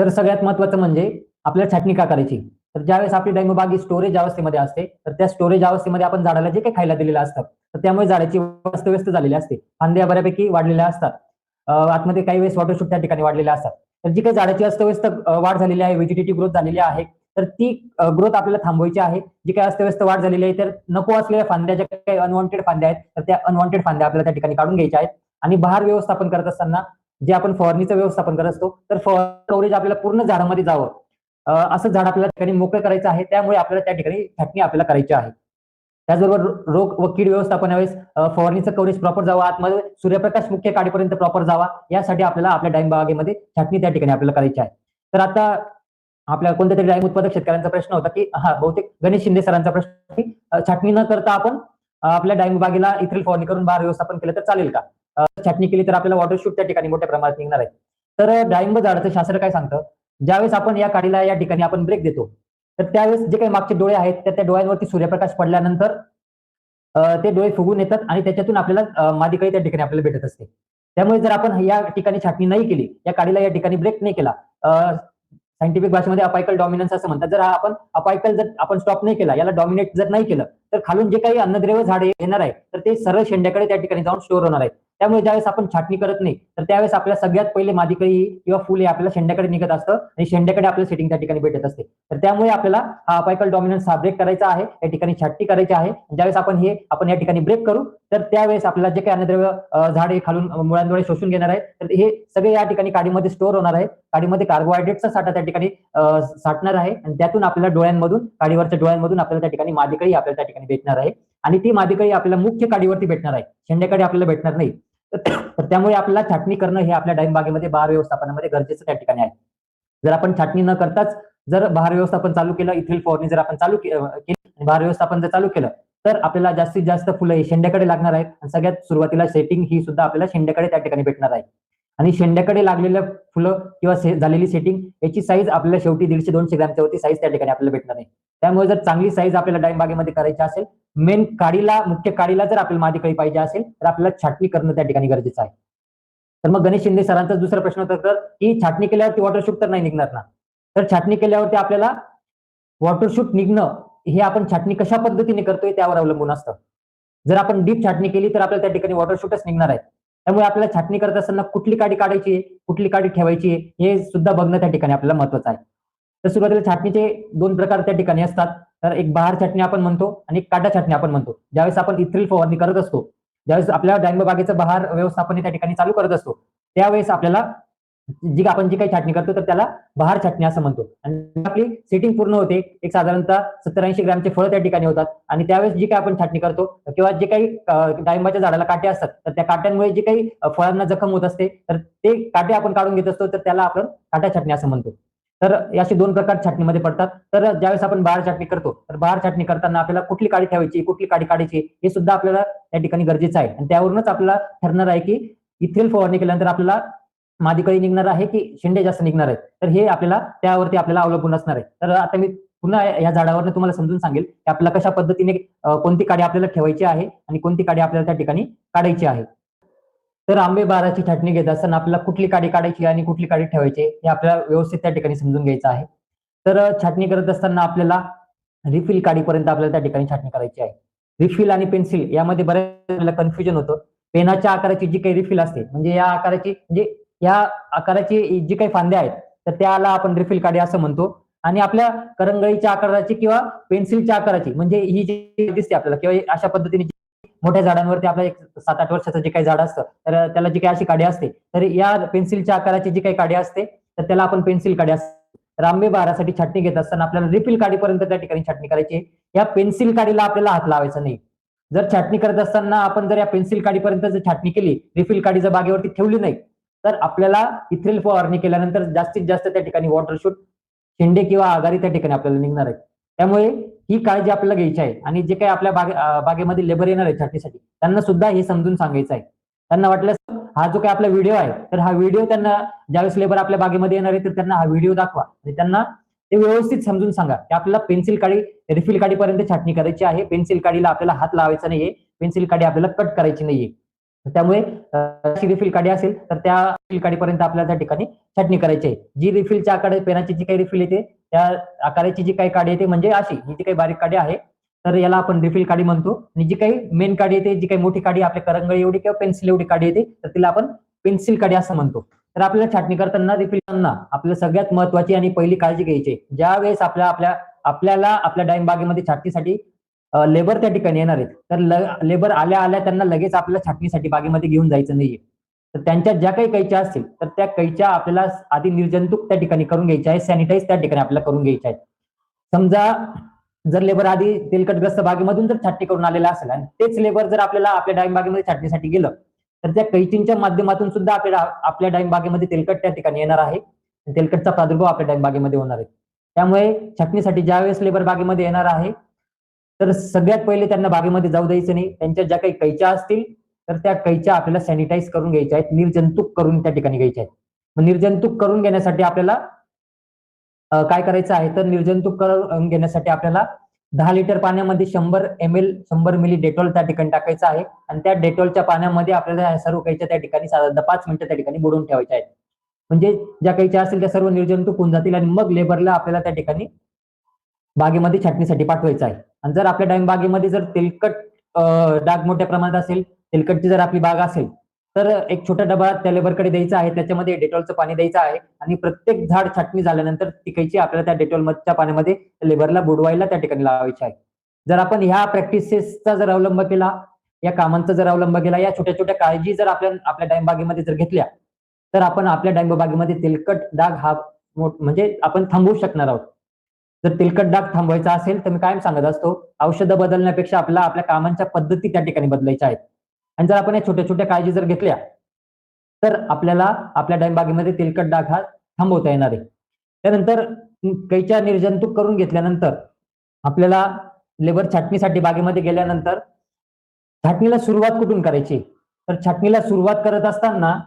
तर सगळ्यात महत्वाचं म्हणजे आपल्याला छाटणी का करायची? तर ज्यावेळेस आपली डाळिंब बाग ही स्टोरेज अवस्थेमध्ये असते तर त्या स्टोरेज अवस्थेमध्ये आपण झाडाला जे काही खायला दिलेलं असतं तर त्यामुळे झाडाची अस्तव्यस्त झालेली असते. फांद्या बऱ्यापैकी वाढलेल्या असतात. आतमध्ये काही वेळेस वॉटरशूट त्या ठिकाणी वाढलेल्या असतात. तर जी काही झाडाची अस्तव्यस्त वाढ झालेली आहे व्हेजिटेटिव्ह ग्रोथ झालेली आहे तर ती ग्रोथ आपल्याला थांबवायची आहे. जी काही अस्तव्यस्त वाढ झालेली आहे तर नको असलेल्या फांद्या ज्या काही अनवॉन्टेड फांद्या आहेत तर त्या अनवॉन्टेड फांद्या आपल्याला त्या ठिकाणी काढून घ्यायच्या आहेत. आणि बहार व्यवस्थापन करत असताना जे आपण फवारणीचं व्यवस्थापन करत असतो तर कव्हरेज आपल्याला पूर्ण झाडामध्ये जावं. असं झाड आपल्याला ठिकाणी मोकळं करायचं आहे त्यामुळे आपल्याला त्या ठिकाणी छाटणी आपल्याला करायची आहे. त्याचबरोबर रोग व कीड व्यवस्थापनावेळेस फवारणीचं कव्हरेज प्रॉपर जावं आतमध्ये सूर्यप्रकाश मुख्य काडीपर्यंत प्रॉपर जावा यासाठी आपल्याला आपल्या डाळिंब बागेमध्ये छाटणी त्या ठिकाणी आपल्याला करायची आहे. तर आता आपल्या कोणत्या तरी डाळिंब उत्पादक शेतकऱ्यांचा प्रश्न होता की हा बहुतेक गणेश शिंदे सरांचा प्रश्न की छाटणी न करता आपण आपल्या डाळिंब बागेला इथ्रिल फवारणी करून बार व्यवस्थापन केलं तर चालेल का? छाटणी केली तर आपल्याला वॉटर शूट त्या ठिकाणी मोठ्या प्रमाणात निघणार आहे. तर डाळिंब झाडाचं शास्त्र काय सांगतं? ज्यावेळेस आपण या काडीला या ठिकाणी आपण ब्रेक देतो तर त्यावेळेस जे काही मागचे डोळे आहेत त्या डोळ्यांवरती सूर्यप्रकाश पडल्यानंतर ते डोळे फुगून येतात आणि त्याच्यातून आपल्याला मादीकडे त्या ठिकाणी आपल्याला भेटत असते. त्यामुळे जर आपण या ठिकाणी छाटणी नाही केली या काडीला या ठिकाणी ब्रेक नाही केला सायंटिफिक भाषेमध्ये अपायकल डॉमिनन्स असं म्हणतात. जर हा आपण अपायकल जर आपण स्टॉप नाही केला याला डॉमिनेट जर नाही केलं तर खालून जे काही अन्नद्रव्य झाड येणार आहे तर ते सरळ शेंड्याकडे त्या ठिकाणी जाऊन स्टोअर होणार आहे. त्यामुळे ज्यावेळेस आपण छाटणी करत नाही तर त्यावेळेस आपल्या सगळ्यात पहिले मादिकळी किंवा फुले आपल्याला शेंड्याकडे निघत असतं आणि शेंड्याकडे आपल्याला सेटिंग त्या ठिकाणी भेटत असते. तर त्यामुळे आपल्याला हा अपायकल डॉमिनन्स हा ब्रेक करायचा आहे या ठिकाणी छाटणी करायची आहे. ज्यावेळेस आपण हे आपण या ठिकाणी ब्रेक करू तर त्यावेळेस आपल्याला जे काही अन्नद्रव्य झाड हे खालून मुळांद्वारे शोषून घेणार आहे तर हे सगळे या ठिकाणी काडीमध्ये स्टोअर होणार आहे काडीमध्ये कार्बोहायड्रेटचा साठा त्या ठिकाणी साठणार आहे. आणि त्यातून आपल्याला डोळ्यांमधून काडीवरच्या डोळ्यांमधून आपल्याला त्या ठिकाणी मादिकळी आपल्याला त्या ठिकाणी भेटणार आहे. आणि ती मादिकळी आपल्याला मुख्य काडीवरती भेटणार आहे. शेंड्याकडे आपल्याला भेटणार नाही. तर त्यामुळे आपल्याला छाटणी करणं हे आपल्या डाळिंब बागेमध्ये बहार व्यवस्थापनामध्ये गरजेचं त्या ठिकाणी आहे. जर आपण छाटणी न करताच जर बहार व्यवस्थापन चालू केलं इथील फवारणी जर आपण चालू केली बहार व्यवस्थापन जर चालू केलं तर आपल्याला जास्तीत जास्त फुलं हे शेंड्याकडे लागणार आहेत. आणि सगळ्यात सुरुवातीला सेटिंग ही सुद्धा आपल्याला शेंड्याकडे त्या ठिकाणी भेटणार आहे. आणि शेंड्याकडे लागलेलं फुलं किंवा से- झालेली सेटिंग याची साईज आपल्याला शेवटी दीडशे दोनशे ग्रॅमच्या वरती साईज त्या ठिकाणी आपल्याला भेटणार आहे. त्यामुळे जर चांगली साईज आपल्याला डाळिंब बागेमध्ये करायची असेल मेन काडीला मुख्य काडीला जर आपल्याला मादी पाहिजे असेल तर आपल्याला छाटणी करणं त्या ठिकाणी गरजेचं आहे. तर मग गणेश शिंदे सरांचा दुसरा प्रश्न होता तर की छाटणी केल्यावरती वॉटरशूट तर नाही निघणार ना? तर छाटणी केल्यावरती आपल्याला वॉटरशूट निघणं हे आपण छाटणी कशा पद्धतीने करतोय त्यावर अवलंबून असतं. जर आपण डीप छाटणी केली तर आपल्याला त्या ठिकाणी वॉटरशूटच निघणार आहे. त्यामुळे आपल्याला छाटणी करत असताना कुठली काडी काढायची आहे कुठली काडी ठेवायची आहे हे सुद्धा बघणं त्या ठिकाणी आपल्याला महत्वाचं आहे. तर सुरुवातीला छाटणीचे दोन प्रकार त्या ठिकाणी असतात. तर एक बहार छाटणी आपण म्हणतो आणि एक काटा छाटणी आपण म्हणतो. ज्यावेळेस आपण इथ्रिल फवारणी करत असतो ज्यावेळेस आपल्या डाळिंब बागेचं बहार व्यवस्थापन त्या ठिकाणी चालू करत असतो त्यावेळेस आपल्याला जी आपण जी काही छाटणी करतो तर त्याला बहार छाटणी असं म्हणतो. आणि आपली सेटिंग पूर्ण होते. एक साधारणतः सत्तर ऐंशी ग्रॅमचे फळ त्या ठिकाणी होतात. आणि त्यावेळेस जी काही आपण छाटणी करतो किंवा जे काही डाळिंबाच्या झाडाला काटे असतात तर त्या काट्यांमुळे जे काही फळांना जखम होत असते तर ते काटे आपण काढून घेत असतो तर त्याला आपण काट्या छाटणी असं म्हणतो. तर असे दोन प्रकार छाटणीमध्ये पडतात. तर ज्यावेळेस आपण बाहेर छाटणी करतो तर बाहेर छाटणी करताना आपल्याला कुठली काडी ठेवायची कुठली काडी काढायची हे सुद्धा आपल्याला त्या ठिकाणी गरजेचं आहे. आणि त्यावरूनच आपल्याला ठरणार आहे की इथेल फवारणी केल्यानंतर आपल्याला मादीकळी निघणार आहे की शेंडे जास्त निघणार आहे तर हे आपल्याला त्यावरती आपल्याला अवलंबून असणार आहे. तर आता मी पुन्हा या झाडावर तुम्हाला समजून सांगेल की आपल्याला कशा पद्धतीने कोणती काडी आपल्याला ठेवायची आहे आणि कोणती काडी आपल्याला त्या ठिकाणी काढायची आहे. तर आंबे बाराची छाटणी घेत असताना आपल्याला कुठली काडी काढायची आणि कुठली काडी ठेवायची हे आपल्याला व्यवस्थित त्या ठिकाणी समजून घ्यायचं आहे. तर छाटणी करत असताना आपल्याला रिफिल काडीपर्यंत आपल्याला त्या ठिकाणी छाटणी करायची आहे. रिफिल आणि पेन्सिल यामध्ये बऱ्याच कन्फ्युजन होतं. पेनाच्या आकाराची जी काही रिफिल असते म्हणजे या आकाराची म्हणजे या आकाराची जी काही फांद्या आहेत तर त्याला आपण रिफिल काडी असं म्हणतो आणि आपल्या करंगळीच्या आकाराची किंवा पेन्सिलच्या आकाराची म्हणजे ही जी दिसते आपल्याला किंवा अशा पद्धतीने मोठ्या झाडांवरती आपल्या एक सात आठ वर्षाचं जे काही झाड असतं तर त्याला जी काही अशी काडी असते तर या पेन्सिलच्या आकाराची जी काही काडी असते तर त्याला आपण पेन्सिल काडी असते रांबे बारासाठी छाटणी घेत असताना आपल्याला रिफिल काडीपर्यंत त्या ठिकाणी छाटणी करायची आहे. या पेन्सिल काडीला आपल्याला हात लावायचा नाही जर छाटणी करत असताना आपण जर या पेन्सिल काडीपर्यंत जर छाटणी केली रिफिल काडी जर बागेवरती ठेवली नाही तर आपल्याला इथ्रिल फवारणी केल्यानंतर जास्तीत जास्त त्या ठिकाणी वॉटर शूट शेंडे किंवा आघारी त्या ठिकाणी आपल्याला निघणार आहेत. त्यामुळे ही काळजी आपल्याला घ्यायची आहे आणि जे काही आपल्या बागे बागेमध्ये लेबर येणार आहे छाटणीसाठी त्यांना सुद्धा हे समजून सांगायचं आहे. त्यांना वाटलं हा जो काही आपला व्हिडिओ आहे तर हा व्हिडिओ त्यांना ज्यावेळेस लेबर आपल्या बागेमध्ये येणार आहे तर त्यांना हा व्हिडिओ दाखवा. आणि त्यांना ते व्यवस्थित समजून सांगा की आपल्याला पेन्सिल काडी रिफिल काडीपर्यंत छाटणी करायची आहे. पेन्सिल काडीला आपल्याला हात लावायचा नाहीये. पेन्सिल काडी आपल्याला कट करायची नाहीये. त्यामुळे अशी रिफिल काडी असेल तर त्या रिफिल काडीपर्यंत आपल्याला त्या ठिकाणी छाटणी करायची आहे. जी रिफिलच्या आकडे पेनाची जी काही रिफिल येते त्या आकाराची जी काही काडी येते म्हणजे अशी ही जी काही बारीक काडी आहे तर याला आपण रिफिल काडी म्हणतो. आणि जी काही मेन काडी येते जी काही मोठी काडी आपल्या करंगळी एवढी किंवा पेन्सिल एवढी काडी येते तर तिला आपण पेन्सिल काडी असं म्हणतो. तर आपल्याला छाटणी करताना रिफिल करताना आपल्याला सगळ्यात महत्वाची आणि पहिली काळजी घ्यायची ज्या वेळेस आपल्या आपल्या आपल्याला आपल्या डाळिंबागेमध्ये छाटणीसाठी लेबर त्या ठिकाणी येणार आहेत. तर लेबर आल्या आल्या त्यांना लगेच आपल्या छाटणीसाठी बागेमध्ये घेऊन जायचं नाहीये. तर त्यांच्या ज्या काही कैच्या असतील तर त्या कैच्या आपल्याला आधी निर्जंतुक त्या ठिकाणी करून घ्यायच्या आहेत. सॅनिटाईज त्या ठिकाणी आपल्याला करून घ्यायच्या आहेत. समजा जर लेबर आधी तेलकटग्रस्त बागेमधून जर छाटणी करून आलेला असेल आणि तेच लेबर जर आपल्याला आपल्या डाळिंब बागेमध्ये छाटणीसाठी गेलं तर त्या कैचींच्या माध्यमातून सुद्धा आपल्या आपल्या डाळिंब बागेमध्ये तेलकट त्या ठिकाणी येणार आहे. तेलकटचा प्रादुर्भाव आपल्या डाळिंब बागेमध्ये होणार आहे. त्यामुळे छाटणीसाठी ज्यावेळेस लेबर बागेमध्ये येणार आहे तर सगळ्यात पहिले त्यांना बागेमध्ये जाऊ द्यायचं नाही. त्यांच्या ज्या काही कैच्या असतील तर त्या कैच्या आपल्याला सॅनिटाईज करून घ्यायच्या आहेत. निर्जंतुक करून त्या ठिकाणी घ्यायच्या आहेत. निर्जंतुक करून घेण्यासाठी आपल्याला काय करायचं आहे? तर निर्जंतुक करून घेण्यासाठी आपल्याला दहा लिटर पाण्यामध्ये शंभर एम एल शंभर मिली डेटॉल त्या ठिकाणी टाकायचं आहे. आणि त्या डेटॉलच्या पाण्यामध्ये आपल्याला सर्व कैच्या त्या ठिकाणी साधारणतः पाच मिनिटं त्या ठिकाणी बुडवून ठेवायच्या आहेत. म्हणजे ज्या कैच्या असतील त्या सर्व निर्जंतुक होऊन जातील आणि मग लेबरला आपल्याला त्या ठिकाणी बागेमध्ये छाटणीसाठी पाठवायचं आहे. आणि जर आपल्या डाळिंब बागेमध्ये जर तेलकट डाग मोठ्या प्रमाणात असेल तेलकटची जर आपली बाग असेल तर एक छोटा डबा त्या लेबरकडे द्यायचा आहे. त्याच्यामध्ये डेटॉलचं पाणी द्यायचं आहे. आणि प्रत्येक झाड छाटणी झाल्यानंतर तिकायची आपल्याला त्या डेटॉलच्या पाण्यामध्ये लेबरला बुडवायला त्या ठिकाणी लावायची आहे. जर आपण ह्या प्रॅक्टिसेसचा जर अवलंब केला या कामांचा जर अवलंब केला या छोट्या छोट्या काळजी जर आपल्या आपल्या डाळिंब बागेमध्ये जर घेतल्या तर आपण आपल्या डाळिंब बागेमध्ये तेलकट डाग हा म्हणजे आपण थांबवू शकणार आहोत. जर तेलकट डाग थांबवायचा असेल तर मी कायम सांगत असतो औषधं बदलण्यापेक्षा आपल्याला आपल्या कामांच्या पद्धती त्या ठिकाणी बदलायच्या आहेत. आणि जर आपण या छोट्या छोट्या काळजी जर घेतल्या तर आपल्याला आपल्या डाळिंबागेमध्ये तेलकट डाग हा थांबवता येणार आहे. त्यानंतर कैच्या निर्जंतुक करून घेतल्यानंतर आपल्याला लेबर छाटणीसाठी बागेमध्ये गेल्यानंतर छाटणीला सुरुवात कुठून करायची? तर छाटणीला सुरुवात करत असताना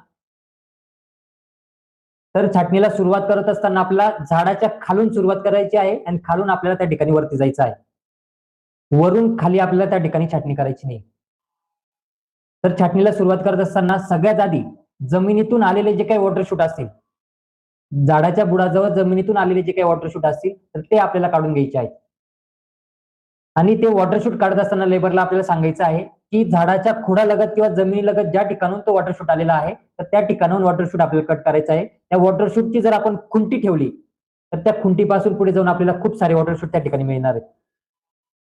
तर छाटणीला सुरुवात करत असताना आपला झाडाच्या खालून सुरुवात करायची आहे आणि खालून आपल्याला त्या ठिकाणी वरती जायचं आहे. वरून खाली आपल्याला त्या ठिकाणी छाटणी करायची नाही. तर छाटणीला सुरुवात करत असताना सगळ्यात आधी जमिनीतून आलेले जे काही वॉटरशूट असतील झाडाच्या बुडाजवळ जमिनीतून आलेले जे काही वॉटरशूट असतील तर ते आपल्याला काढून घ्यायचे आहेत. आणि ते वॉटरशूट काढत असताना लेबरला आपल्याला सांगायचं आहे की झाडाच्या खोडालगत किंवा जमिनीलगत ज्या ठिकाणून तो वॉटरशूट आलेला आहे तर त्या ठिकाणाहून वॉटरशूट आपल्याला कट करायचं आहे. त्या वॉटरशूटची जर आपण खुंटी ठेवली तर त्या खुंटीपासून पुढे जाऊन आपल्याला खूप सारे वॉटरशूट त्या ठिकाणी मिळणार आहेत.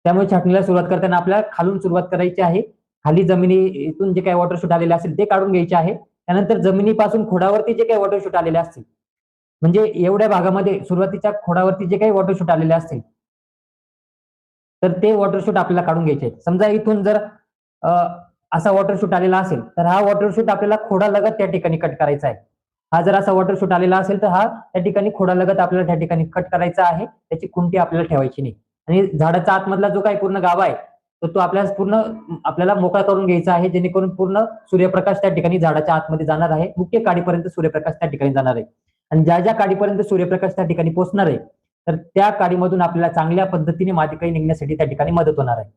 त्यामुळे छाटणीला सुरुवात करताना आपल्याला खालून सुरुवात करायची आहे. खाली जमिनीतून जे काही वॉटरशूट आलेले असतील ते काढून घ्यायचे आहे. त्यानंतर जमिनीपासून खोडावरती जे काही वॉटरशूट आलेले असतील म्हणजे एवढ्या भागामध्ये सुरुवातीच्या खोडावरती जे काही वॉटरशूट आलेले असतील तर ते वॉटरशूट आपल्याला काढून घ्यायचे समजा इथून जर असा वॉटरशूट आलेला असेल तर हा वॉटरशूट आपल्याला खोडालगत त्या ठिकाणी कट करायचा आहे. हा जर असा वॉटरशूट आलेला असेल तर हा त्या ठिकाणी खोडालगत आपल्याला त्या ठिकाणी कट करायचा आहे. त्याची कुंटी आपल्याला ठेवायची नाही. आणि झाडाचा आतमधला जो काही पूर्ण गावा आहे तर तो आपल्याला पूर्ण आपल्याला मोकळा करून घ्यायचा आहे जेणेकरून पूर्ण सूर्यप्रकाश त्या ठिकाणी झाडाच्या आतमध्ये जाणार आहे. मुख्य काडीपर्यंत सूर्यप्रकाश त्या ठिकाणी जाणार आहे. आणि ज्या ज्या काडीपर्यंत सूर्यप्रकाश त्या ठिकाणी पोहोचणार आहे तर त्या काडीमधून आपल्याला चांगल्या पद्धतीने माती निघण्यासाठी त्या ठिकाणी मदत होणार आहे.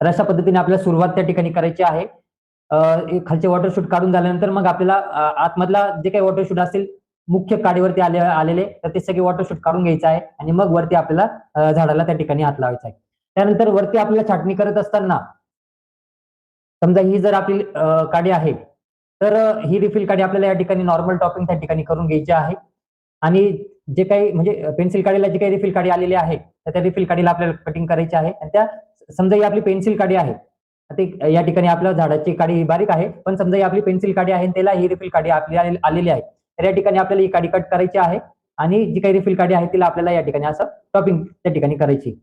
तर अशा पद्धतीने आपल्याला सुरुवात त्या ठिकाणी करायची आहे. खालचे वॉटरशूट काढून झाल्यानंतर मग आपल्याला आतमधला जे काही वॉटरशूट असतील मुख्य काडीवरती आले आलेले तर ते सगळे वॉटरशूट काढून घ्यायचं आहे आणि मग वरती आपल्याला झाडाला त्या ठिकाणी हात लावायचा आहे. त्यानंतर वरती आपल्याला छाटणी करत असताना समजा ही जर आपली काडी आहे तर ही रिफिल काडी आपल्याला या ठिकाणी नॉर्मल टॉपिंग त्या ठिकाणी करून घ्यायची आहे. आणि जे काही म्हणजे पेन्सिल काडीला जे काही रिफिल काडी आलेली आहे तर त्या रिफिल काडीला आपल्याला कटिंग करायची आहे. आणि त्या समजा ही आपली पेन्सिल काडी आहे ते या ठिकाणी आपल्या झाडाची काडी बारीक आहे पण समजा ही आपली पेन्सिल काडी आहे त्याला ही रिफिल काडी आपली आलेली आहे तर या ठिकाणी आपल्याला ही काडी कट करायची आहे आणि जी काही रिफिल काडी आहे तिला आपल्याला या ठिकाणी असं टॉपिंग त्या ठिकाणी करायची.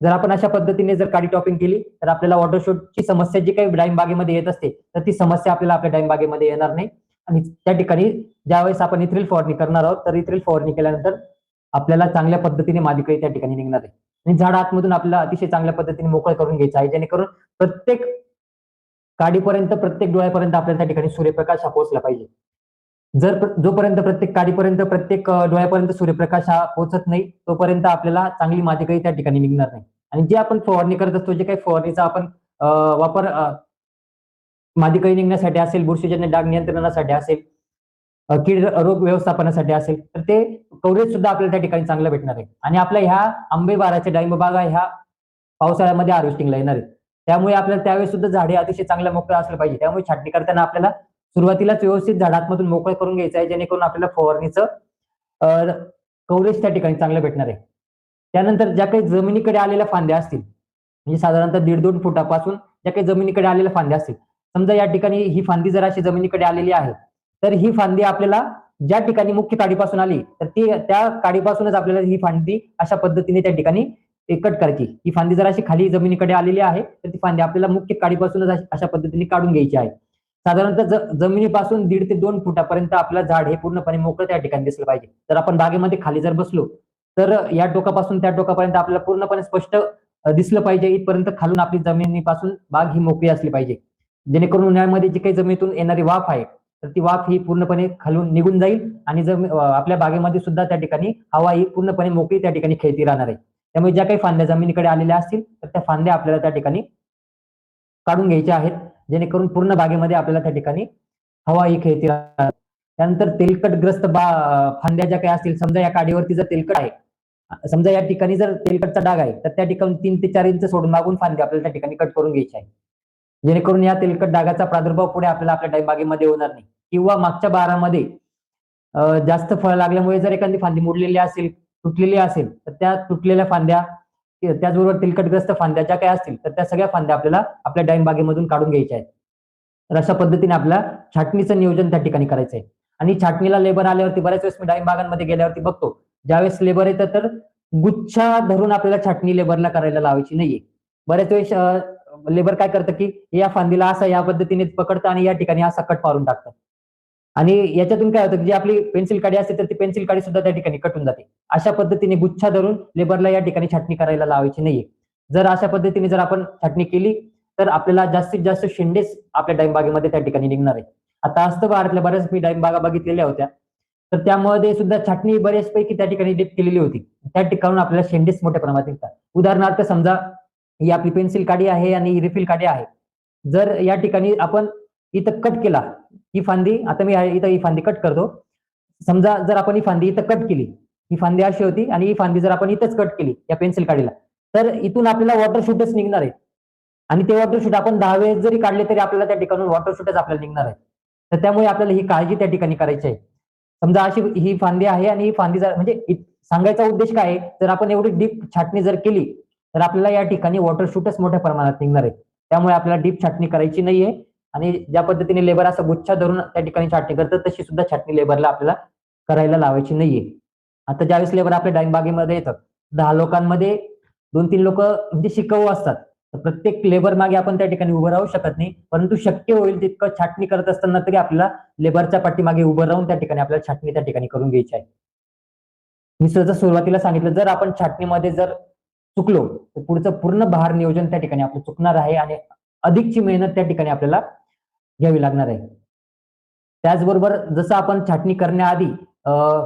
जर आपण अशा पद्धतीने जर काडी टॉपिंग केली तर आपल्याला वॉटरशूटची समस्या जी काही डाईम बागेमध्ये येत असते तर ती समस्या आपल्याला आपल्या डाईम बागेमध्ये येणार नाही. आणि त्या ठिकाणी ज्यावेळेस आपण इथ्रिल फवारणी करणार आहोत तर इथ्रिल फवारणी केल्यानंतर आपल्याला चांगल्या पद्धतीने मालिकही त्या ठिकाणी निघणार आहे. आणि झाड आतमधून आपल्याला अतिशय चांगल्या पद्धतीने मोकळ करून घ्यायचा आहे. जेणेकरून प्रत्येक काडीपर्यंत प्रत्येक डोळ्यापर्यंत आपल्याला त्या ठिकाणी सूर्यप्रकाश हा पोहोचला पाहिजे. जर जोपर्यंत प्रत्येक काडीपर्यंत प्रत्येक डोळ्यापर्यंत सूर्यप्रकाश हा पोहोचत नाही तोपर्यंत आपल्याला चांगली माती काही त्या ठिकाणी निघणार नाही. आणि जे आपण फवारणी करत असतो जे काही फवारणीचा आपण वापर मादी निघण्यासाठी असेल बुरशीजन्य डाग नियंत्रणासाठी असेल कीड रोग व्यवस्थापनासाठी असेल तर ते कव्हरेज सुद्धा आपल्याला त्या ठिकाणी चांगलं भेटणार आहे. आणि आपल्या ह्या आंबे बाराचे डाळिंब बागा ह्या पावसाळ्यामध्ये हार्वेस्टिंगला येणार आहेत त्यामुळे आपल्याला त्यावेळेस सुद्धा झाडे अतिशय चांगल्या मोकळं असलं पाहिजे. त्यामुळे छाटणी करताना आपल्याला सुरुवातीलाच व्यवस्थित झाडांमधून मोकळं करून घ्यायचं आहे जेणेकरून आपल्याला फवारणीचं कव्हरेज त्या ठिकाणी चांगलं भेटणार आहे. त्यानंतर ज्या काही जमिनीकडे आलेल्या फांद्या असतील म्हणजे साधारणतः दीड दोन फुटापासून ज्या काही जमिनीकडे आलेल्या फांद्या असतील समजा या ठिकाणी ही फांदी जर अशी जमिनीकडे आलेली आहे तर ही फांदी आपल्याला ज्या ठिकाणी मुख्य काडीपासून आली तर ती त्या काडीपासूनच आपल्याला ही फांदी अशा पद्धतीने त्या ठिकाणी कट करायची ही फांदी जर अशी खाली जमिनीकडे आलेली आहे तर ती फांदी आपल्याला मुख्य काडीपासूनच अशा पद्धतीने काढून घ्यायची आहे. साधारणतः ज- जमिनीपासून दीड ते दोन फुटापर्यंत आपलं झाड हे पूर्णपणे मोकळं त्या ठिकाणी दिसलं पाहिजे. जर आपण बागेमध्ये खाली जर बसलो तर या टोकापासून त्या टोकापर्यंत आपल्याला पूर्णपणे स्पष्ट दिसलं पाहिजे. इथपर्यंत खालून आपली जमिनीपासून बाग ही मोकळी असली पाहिजे. जेणेकरून उन्हाळ्यामध्ये जी काही जमिनीतून येणारी वाफ आहे तर ती वाफ ही पूर्णपणे खालून निघून जाईल आणि जर आपल्या बागेमध्ये सुद्धा त्या ठिकाणी हवा ही पूर्णपणे मोकळी त्या ठिकाणी खेळती राहणार आहे. त्यामुळे ज्या काही फांद्या जमिनीकडे आलेल्या असतील तर त्या फांद्या आपल्याला त्या ठिकाणी काढून घ्यायच्या आहेत जेणेकरून पूर्ण बागेमध्ये आपल्याला त्या ठिकाणी हवा ही खेळती राहणार त्यानंतर तेलकटग्रस्त बा फांद्या ज्या काही असतील समजा या काडीवरती जर तेलकट आहे समजा या ठिकाणी जर तेलकटचा डाग आहे तर त्या ठिकाणी तीन ते चार इंच सोडून मागून फांदी आपल्याला त्या ठिकाणी कट करून घ्यायची आहे जेणेकरून या तेलकट डागाचा प्रादुर्भाव पुढे आपल्याला आपल्या डाळीबागेमध्ये होणार नाही. किंवा मागच्या बारामध्ये जास्त फळ लागल्यामुळे जर एखादी फांदी मोडलेली असेल तुटलेली असेल तर त्या तुटलेल्या फांद्या त्याचबरोबर तेलकटग्रस्त फांद्या ज्या काय असतील तर त्या सगळ्या फांद्या आपल्याला आपल्या डाळिंब बागेमधून काढून घ्यायच्या आहेत. तर अशा पद्धतीने आपल्या छाटणीचं नियोजन त्या ठिकाणी करायचं आहे. आणि छाटणीला लेबर आल्यावरती बऱ्याच वेळेस मी डाळिंब बागांमध्ये गेल्यावरती बघतो ज्यावेळेस लेबर येतं तर गुच्छा धरून आपल्याला छाटणी लेबरला करायला लावायची नाहीये. बऱ्याच वेळेस लेबर काय करतं की या फांदीला असा या पद्धतीने पकडतं आणि या ठिकाणी असा कट मारून टाकतं. आणि याच्यातून काय होतं जी आपली पेन्सिल काडी असते तर ती पेन्सिल काडी सुद्धा त्या ठिकाणी कटून जाते. अशा पद्धतीने गुच्छा धरून लेबरला या ठिकाणी छाटणी करायला लावायची नाहीये. जर अशा पद्धतीने जर आपण छाटणी केली तर आपल्याला जास्तीत जास्त शेंडेच आपल्या डाळींबागेमध्ये त्या ठिकाणी निघणार आहे. आता असतं भारतल्या बऱ्याच मी डाळिंब बघितलेल्या होत्या. तर त्यामध्ये सुद्धा छाटणी बऱ्याचपैकी त्या ठिकाणी केलेली होती. त्या ठिकाणून आपल्याला शेंडेस मोठ्या प्रमाणात निघतात. उदाहरणार्थ समजा ही आपली पेन्सिल काडी आहे आणि ही रिफिल काडी आहे. जर या ठिकाणी आपण इथं कट केला ही फांदी आता मी इथं ही फांदी कट करतो. समजा जर आपण ही फांदी इथं कट केली ही फांदी अशी होती आणि ही फांदी जर आपण इथंच कट केली या पेन्सिल काडीला तर इथून आपल्याला वॉटर शूटच निघणार आहे. आणि ते वॉटर शूट आपण दहा वेळेस जरी काढले तरी आपल्याला त्या ठिकाणून वॉटर शूटच आपल्याला निघणार आहे. तर त्यामुळे आपल्याला ही काळजी त्या ठिकाणी करायची आहे. समजा अशी ही फांदी आहे आणि ही फांदी जर म्हणजे सांगायचा उद्देश काय आहे? जर आपण एवढी डीप छाटणी जर केली तर आपल्याला या ठिकाणी वॉटर शूटच मोठ्या प्रमाणात निघणार आहे त्यामुळे आपल्याला डीप छाटणी करायची नाहीये. आणि ज्या पद्धतीने लेबर असं गुच्छा धरून त्या ठिकाणी छाटणी करतात तशी सुद्धा छाटणी लेबरला आपल्याला करायला लावायची नाहीये. आता ज्यावेळेस लेबर आपल्या डाईंग बागेमध्ये येतात दहा लोकांमध्ये दोन तीन लोक म्हणजे शिकवू असतात. तर प्रत्येक लेबर मागे आपण त्या ठिकाणी उभं राहू शकत नाही. परंतु शक्य होईल तितकं छाटणी करत असताना तरी आपल्याला लेबरच्या पाठीमागे उभं राहून त्या ठिकाणी आपल्याला छाटणी त्या ठिकाणी करून घ्यायची आहे. मी सहज सुरुवातीला सांगितलं जर आपण छाटणीमध्ये जर चुकलो तर पुढचं पूर्ण भार नियोजन त्या ठिकाणी आपलं चुकणार आहे आणि अधिकची मेहनत त्या ठिकाणी आपल्याला घ्यावी लागणार आहे. त्याचबरोबर जसं आपण छाटणी करण्याआधी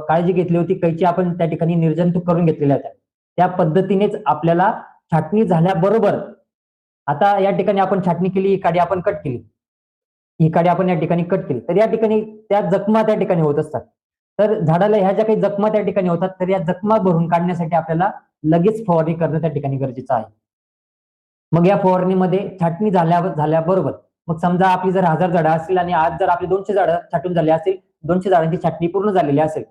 काळजी घेतली होती कैची आपण त्या ठिकाणी निर्जंतुक करून घेतलेल्या होत्या. त्या पद्धतीनेच आपल्याला छाटणी झाल्याबरोबर आता या ठिकाणी आपण छाटणी केली ही काडी आपण कट केली. ही काडी आपण या ठिकाणी कट केली. तर या ठिकाणी त्या जखमा त्या ठिकाणी होत असतात. तर झाडाला ह्या ज्या काही जखमा त्या ठिकाणी होतात तर या जखमा भरून काढण्यासाठी आपल्याला लगेच फवारणी करणं त्या ठिकाणी गरजेचं आहे. मग या फवारणीमध्ये छाटणी झाल्या झाल्याबरोबर मग समजा आपली जर हजार झाडं असतील आणि आज जर आपली दोनशे झाडं छाटून झाली असतील दोनशे झाडांची छाटणी पूर्ण झालेली असेल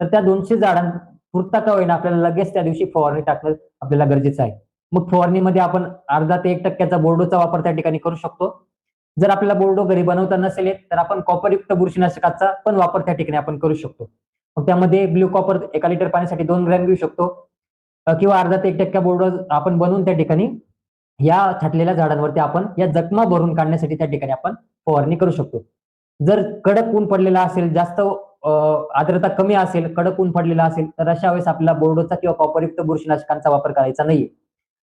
तर त्या दोनशे झाडांपुरता का होईना आपल्याला लगेच त्या दिवशी फवारणी टाकणं आपल्याला गरजेचं आहे. मग फवारणीमध्ये आपण अर्धा ते एक टक्क्याचा बोर्डोचा वापर त्या ठिकाणी करू शकतो. जर आपल्याला बोर्डो घरी बनवता नसेल तर आपण कॉपरयुक्त बुरशीनाशकाचा पण वापर त्या ठिकाणी आपण करू शकतो. मग त्यामध्ये ब्ल्यू कॉपर एका लिटर पाण्यासाठी दोन ग्रॅम घेऊ शकतो. किंवा अर्धा ते एक टक्का बोर्ड आपण बनवून त्या ठिकाणी या छाटलेल्या झाडांवरती आपण या जखमा भरून काढण्यासाठी त्या ठिकाणी आपण फवारणी करू शकतो. जर कडक ऊन पडलेला असेल जास्त आर्द्रता कमी असेल कडक ऊन पडलेला असेल तर अशा वेळेस आपल्याला बोर्डोचा किंवा कॉपरयुक्त बुरशीनाशकांचा वापर करायचा नाहीये.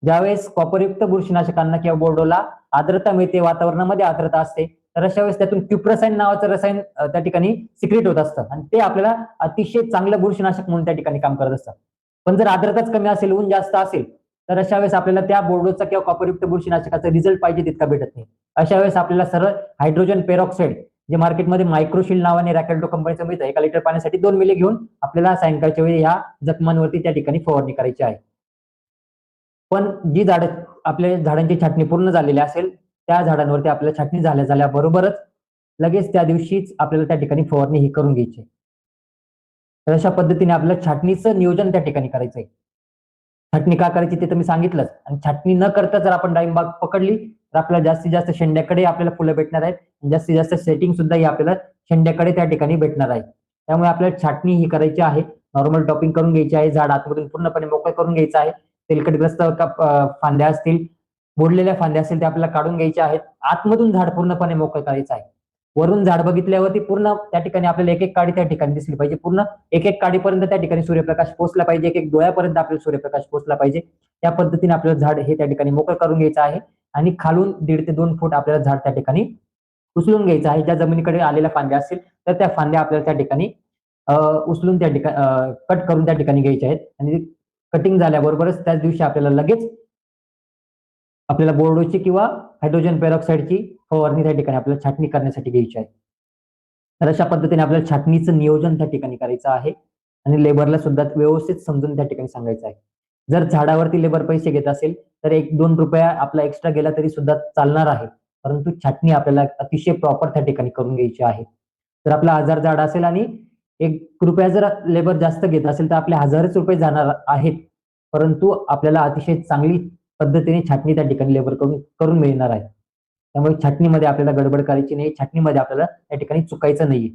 ज्यावेळेस कॉपरयुक्त बुरशीनाशकांना किंवा बोर्डोला आर्द्रता मिळते वातावरणामध्ये आर्द्रता असते तर अशा वेळेस त्यातून क्युप्रसाईन नावाचं रसायन त्या ठिकाणी सिक्रेट होत असतं. आणि ते आपल्याला अतिशय चांगलं बुरशीनाशक म्हणून त्या ठिकाणी काम करत असतं. पण जर आर्द्रताच कमी असेल ऊन जास्त असेल तर अशा वेळेस आपल्याला त्या बोर्डोचा किंवा कॉपरयुक्त बुरशीनाशकाचा रिझल्ट पाहिजे तितका भेटत नाही. अशा वेळेस आपल्याला सरळ हायड्रोजन पेरॉक्साईड जे मार्केटमध्ये मायक्रोशील नावाने रॅकेल्टो कंपनीचं मिळतं एका लिटर पाण्यासाठी दोन मिली घेऊन आपल्याला सायंकाळच्या वेळी या जखमांवरती त्या ठिकाणी फवारणी करायची आहे. पण जी झाड आपल्या झाडांची छाटणी पूर्ण झालेली असेल त्या झाडांवरती आपल्याला छाटणी झाल्या झाल्याबरोबरच लगेच त्या दिवशीच आपल्याला त्या ठिकाणी फवारणी ही करून घ्यायची तर अशा पद्धतीने आपल्याला छाटणीचं नियोजन त्या ठिकाणी करायचं आहे छाटणी का करायची ते तर मी सांगितलंच. आणि छाटणी न करता जर आपण डाळिंबाग पकडली तर आपल्याला जास्तीत जास्त शेंड्याकडे आपल्याला फुलं भेटणार आहेत. जास्तीत जास्त सेटिंग सुद्धा ही आपल्याला शेंड्याकडे त्या ठिकाणी भेटणार आहे. त्यामुळे आपल्याला छाटणी ही करायची आहे. नॉर्मल टॉपिंग करून घ्यायची आहे. झाड आतमधून पूर्णपणे मोकळं करून घ्यायचं आहे. तेलकटग्रस्त फांद्या असतील मोडलेल्या फांद्या असतील त्या आपल्याला काढून घ्यायच्या आहेत. आतमधून झाड पूर्णपणे मोकळं करायचं आहे. वरून झाड बघितल्यावरती पूर्ण त्या ठिकाणी आपल्याला एक एक काडी त्या ठिकाणी दिसली पाहिजे. पूर्ण एक एक काडीपर्यंत त्या ठिकाणी सूर्यप्रकाश पोहोचला पाहिजे. एक एक डोळ्यापर्यंत आपल्याला सूर्यप्रकाश पोहोचला पाहिजे. त्या पद्धतीने आपल्याला झाड हे त्या ठिकाणी मोकळं करून घ्यायचं आहे आणि खालून दीड ते दोन फूट आपल्याला झाड त्या ठिकाणी उचलून घ्यायचं आहे. ज्या जमिनीकडे आलेल्या फांद्या असतील तर त्या फांद्या आपल्याला त्या ठिकाणी उचलून त्या ठिकाणी कट करून त्या ठिकाणी घ्यायच्या आहेत. आणि कटिंग झाल्याबरोबरच त्याच दिवशी आपल्याला लगेच आपल्याला बोर्डोची किंवा हायड्रोजन पेरॉक्साईडची फवारणी त्या ठिकाणी आपल्याला छाटणी करण्यासाठी घ्यायची आहे. तर अशा पद्धतीने आपल्याला छाटणीचं नियोजन त्या ठिकाणी करायचं आहे आणि लेबरला सुद्धा व्यवस्थित समजून त्या ठिकाणी सांगायचं आहे. जर झाडावरती लेबर पैसे घेत असेल तर एक दोन रुपया आपला एक्स्ट्रा गेला तरी सुद्धा चालणार आहे. परंतु छाटणी आपल्याला अतिशय प्रॉपर त्या ठिकाणी करून घ्यायची आहे. तर आपला हजार झाड असेल आणि एक रुपया जर लेबर जास्त घेत असेल तर आपले हजारच रुपये जाणार आहेत. परंतु आपल्याला अतिशय चांगली पद्धतीने छाटणी त्या ठिकाणी लेबर करून करून मिळणार आहे. त्यामुळे छाटणीमध्ये आपल्याला गडबड करायची नाही. छाटणीमध्ये आपल्याला त्या ठिकाणी चुकायचं नाहीये.